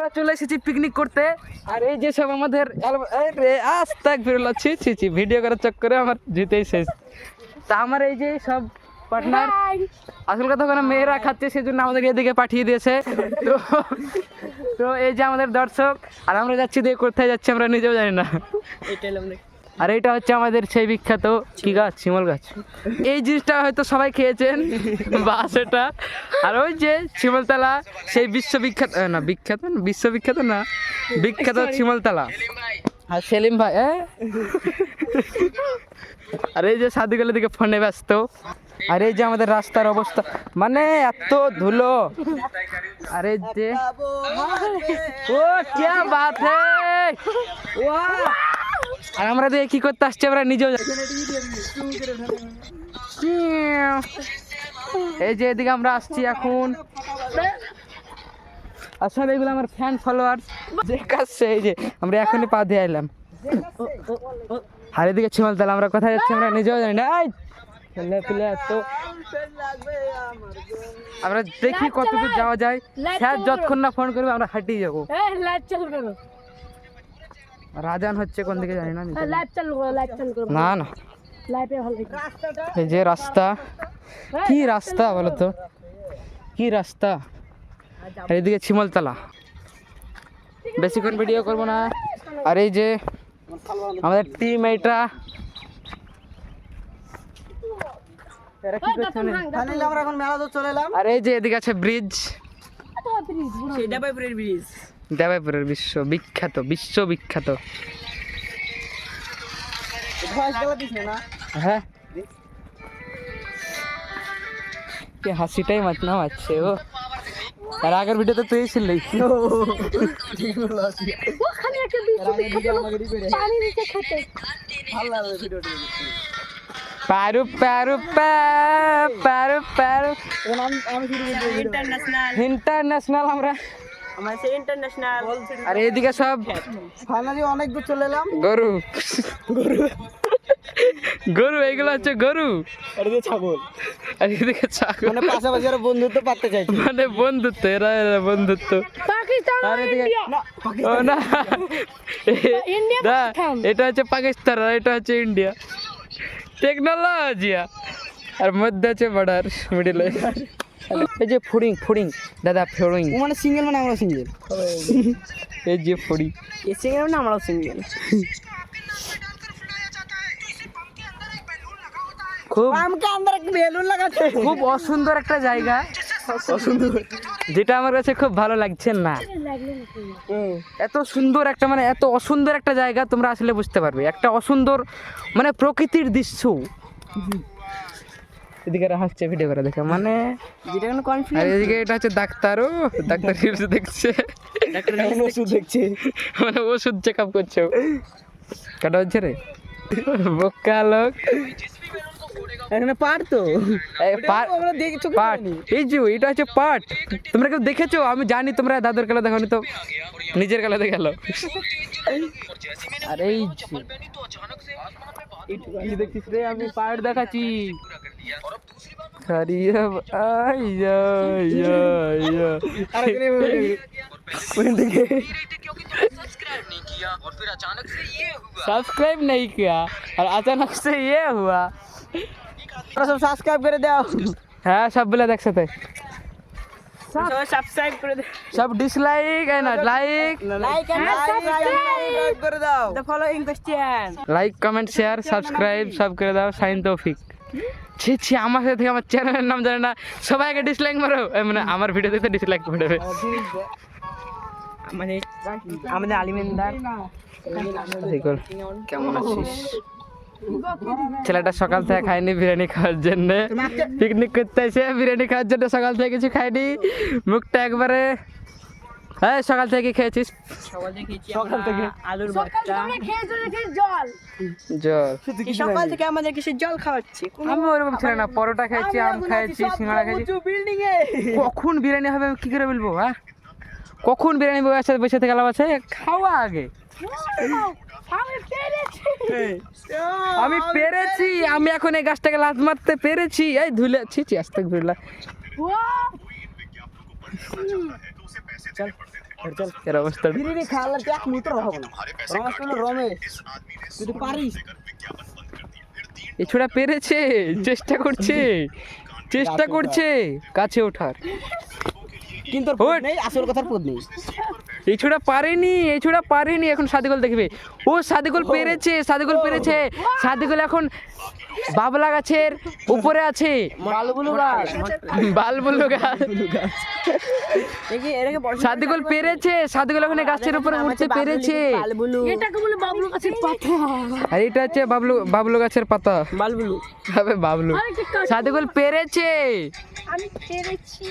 আমরা চলে এসেছি পিকনিক করতে। আর এই যে সব আমাদের আস্তে এক রে আজ তাক বেরোলো ছি ছি ছি ভিডিও করার চক্করে আমার জিতেই শেষ। তা আমার এই যে সব পার্টনার আসল কথা ওখানে মেয়েরা খাচ্ছে সেজন্য আমাদের এদিকে পাঠিয়ে দিয়েছে। তো তো এই যে আমাদের দর্শক আর আমরা যাচ্ছি দিয়ে কোথায় যাচ্ছি আমরা নিজেও জানি না। আর এটা হচ্ছে আমাদের সেই বিখ্যাত কি গাছ? শিমল গাছ। এই জিনিসটা হয়তো সবাই খেয়েছেন বা সেটা। আর ওই যে শিমলতলা সেই বিশ্ববিখ্যাত না বিখ্যাত বিশ্ববিখ্যাত না বিখ্যাত শিমলতলা। আর সেলিম ভাই হ্যাঁ? আর এই যে সাদিগুলোর দিকে ফোনে ব্যস্ত। আর এই যে আমাদের রাস্তার অবস্থা মানে এত ধুলো। আরে যে ও কে বাত ওয়া আর আমরা দিয়ে কি করতে আসছি? আমরা নিজেও এই যে এদিকে আমরা আসছি এখন। আসলে এগুলো আমার ফ্যান ফলোয়ার যে কাছে এই যে আমরা এখনই পা দিয়ে এলাম আর এদিকে ছিমাল তাহলে আমরা কোথায় যাচ্ছি আমরা নিজেও জানি না। ছেলে আমরা দেখি কত দূর যাওয়া যায়। স্যার যতক্ষণ না ফোন করবে আমরা হাঁটিয়ে যাব। রাজান হচ্ছে কোন দিকে জানি না লাইভ চালু করো লাইভ চালু করো। না না। লাইভে ভালো এই যে রাস্তা কি রাস্তা বলো তো? কি রাস্তা? আর এদিকে ছিমলতলা। বেশিক্ষণ ভিডিও করব না। আর এই যে আমাদের টিম এইটা এরা কি করছে না? ফাইনালি আমরা এখন মেলা দূর চলে এলাম। আর এই যে এদিকে আছে ব্রিজ সেটা ব্রিজ দেবাইপুরের বিশ্ব বিখ্যাত বিশ্ব বিখ্যাত। ভয়েস গেলা দিস না হ্যাঁ। কি হাসিটাই মাছ না মারছে ও। আর আগের ভিডিওতে তুই ছিলি। পারু পারু পারু পারু। ইন্টারন্যাশনাল ইন্টারন্যাশনাল আমরা। আমার সে ইন্টারন্যাশনাল আর এইদিকে সব। ফাইনালি অনেক দূর চলে এলাম। গরু। গরু। গরু এইগুলো হচ্ছে গরু। আর এদিকে ছাগল। আর এদিকে ছাগল। মানে পাশাপাশি আরও বন্ধুত্ব পাততে চাইছি। মানে বন্ধুত্ব এরা এরা বন্ধুত্ব। পাকিস্তান আর এদিকে না ইন্ডিয়া এটা হচ্ছে পাকিস্তান আর এটা হচ্ছে ইন্ডিয়া। টেকনোলজি আর মধ্যে আছে বর্ডার মিডিলে এই যে ফুডিং ফুডিং দাদা ফুডিং মানে সিঙ্গেল মানে আমরা সিঙ্গেল। এই যে ফুডিং এ সিঙ্গেল মানে আমরাও সিঙ্গেল। খুব আমকে আন্দার এক বেলুন লাগাতে। খুব অসুন্দর একটা জায়গা। অসুন্দর। যেটা আমার কাছে খুব ভালো লাগছে না। এত সুন্দর একটা মানে এত অসুন্দর একটা জায়গা তোমরা আসলে বুঝতে পারবে। একটা অসুন্দর মানে প্রকৃতির দৃশ্য। এদিকে হাসছে ভিডিও করে দেখে। মানে যেটা কোনো আর এদিকে এটা হচ্ছে ডাক্তারও। ডাক্তার রিলস দেখছে। ডাক্তার ওষুধ দেখছে। মানে ওষুধ চেক আপ করছে কাটা হচ্ছে রে। বোকা লোক। এখানে পার তো এই পাট আমরা দেখি চোখে পাট এই যে এটা হচ্ছে পাট তোমরা কেউ দেখেছো আমি জানি তোমরা দাদুর কালে দেখো তো নিজের কালে দেখে গেলো আর এই যে এই দেখছিস রে আমি পাট দেখাচ্ছি খারিয়া আই যা ইয়া ইয়া আর এখানে ওখান থেকে सब्सक्राइब नहीं किया और अचानक से ये हुआ তোমরা সব সাবস্ক্রাইব করে দাও। হ্যাঁ সব বলে দেখ সাথে সব সাবস্ক্রাইব করে দাও। সব dislike like like and subscribe করে দাও। The following question like comment share subscribe সব করে দাও সাইন তৌফিক। ছি ছি আমার সাথে আমার চ্যানেলের নাম জানে না। সবাইকে ডিসলাইক মারো। মানে আমার ভিডিও দেখতে ডিসলাইক করে দেবে। মানে আমাদের আলিমেন্দার। কেমন আছিস? ছেলেটা সকাল থেকে খায়নি বিরিয়ানি খাওয়ার জন্য। পিকনিক করতে এসে বিরিয়ানি খাওয়ার জন্য সকাল থেকে কিছু খাইনি মুখটা একবারে হ্যাঁ সকাল থেকে কি খেয়েছিস? সকাল থেকে আলুর ভর্তা। জল। জল। সকাল থেকে আমাদের কিছু জল খাওয়াচ্ছে। আমি ওরকম ছিল না পরোটা খাইছি আম খাইছি সিঙ্গাড়া খাইছি। বিল্ডিং এ। কখন বিরিয়ানি হবে আমি কি করে বলব হ্যাঁ? কখন বিরিয়ানি বউয়ের সাথে বসে থেকে লাভ আছে? খাওয়া আগে। আমি পেরেছি আমি এখন এই গাছটাকে লাত মারতে পেরেছি। এই ধুলে ছি ছি আস্তে ঘুরলা। এর অবস্থা। বিরিয়ানি খাওয়ালে এক মুহূর্ত হবে না। রমেশ বলল রমেশ তুই পারিস। এ ছোড়া পেরেছে চেষ্টা করছে চেষ্টা করছে কাছে ওঠার। কিন্তু। নেই আসল কথার পদ নেই। এই ছোড়া পারেনি এই ছোড়া পারেনি এখন সাদিকুল দেখবে। ও সাদিকুল পেরেছে সাদিকুল পেরেছে। সাদিকুল এখন বাবলা গাছের উপরে আছে। গাছ। বালবুলো গাছ। বড় সাদিকুল পেরেছে সাদিকুল এখন গাছের উপরে উঠতে পেরেছে। এটাকে বলে বাবলু গাছের পাতা। আর এটা হচ্ছে বাবলু বাবলু গাছের পাতা। বালবুলু। হবে বাবলু। সাদিকুল পেরেছে। আমি পেরেছি।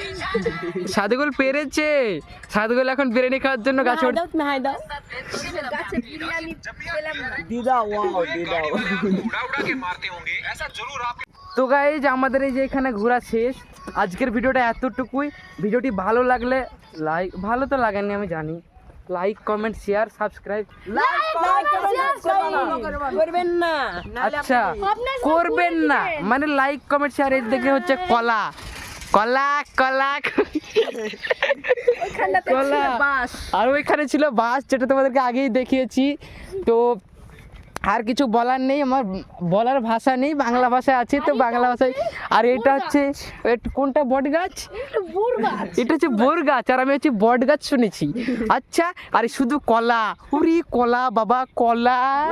সাদিকুল পেরেছে। সাদিকুল এখন বিরিয়ানি খাওয়ার জন্য গাছে দাও দিদা ওয়াও দিদা। তো গাইজ আমাদের এই যে এখানে ঘোরা শেষ। আজকের ভিডিওটা এতটুকুই। ভিডিওটি ভালো লাগলে লাইক ভালো তো লাগেনি আমি জানি। লাইক কমেন্ট শেয়ার সাবস্ক্রাইব করবেন না। আচ্ছা করবেন না। মানে লাইক কমেন্ট শেয়ার এই দেখে হচ্ছে কলা। কলা কলা। কলা। ছিল আর ওইখানে ছিল বাস যেটা তোমাদেরকে আগেই দেখিয়েছি। তো আর কিছু বলার নেই আমার বলার ভাষা নেই বাংলা ভাষায় আছে তো বাংলা ভাষায়। আর এটা হচ্ছে কোনটা বট গাছ এটা হচ্ছে বোর গাছ আর আমি হচ্ছে বট গাছ শুনেছি। আচ্ছা আর শুধু কলা উরি কলা বাবা কলা।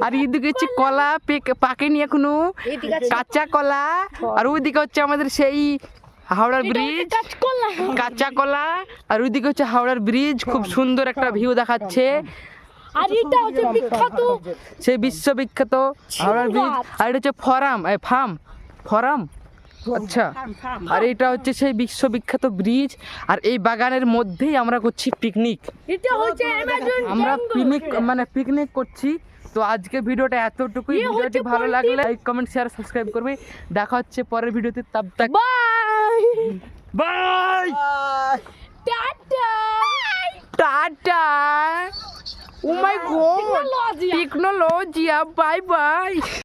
আর এদিকে হচ্ছে কলা। পেক- পাকেনি এখনও। কাঁচা কলা। আর ওইদিকে হচ্ছে আমাদের সেই হাওড়ার ব্রিজ কাঁচা কলা। আর ওইদিকে হচ্ছে হাওড়ার ব্রিজ খুব সুন্দর একটা ভিউ দেখাচ্ছে। আর এটা হচ্ছে বিখ্যাত সেই বিশ্ববিখ্যাত হাওড়ার ব্রিজ আর এটা হচ্ছে ফরাম এই ফার্ম। ফরাম আচ্ছা। আর এটা হচ্ছে সেই বিশ্ববিখ্যাত ব্রিজ আর এই বাগানের মধ্যেই আমরা করছি পিকনিক। এটা হচ্ছে আমরা পিকনিক মানে পিকনিক করছি। তো আজকে ভিডিওটা এতটুকুই। ইয়ে ভিডিওটি ভালো লাগলে লাইক কমেন্ট শেয়ার সাবস্ক্রাইব করবে। দেখা হচ্ছে পরের ভিডিওতে। তাব তাক। Bye. Bye. Tata. Tata. Oh my god Technology. টেকনোলজিয়া বাই বাই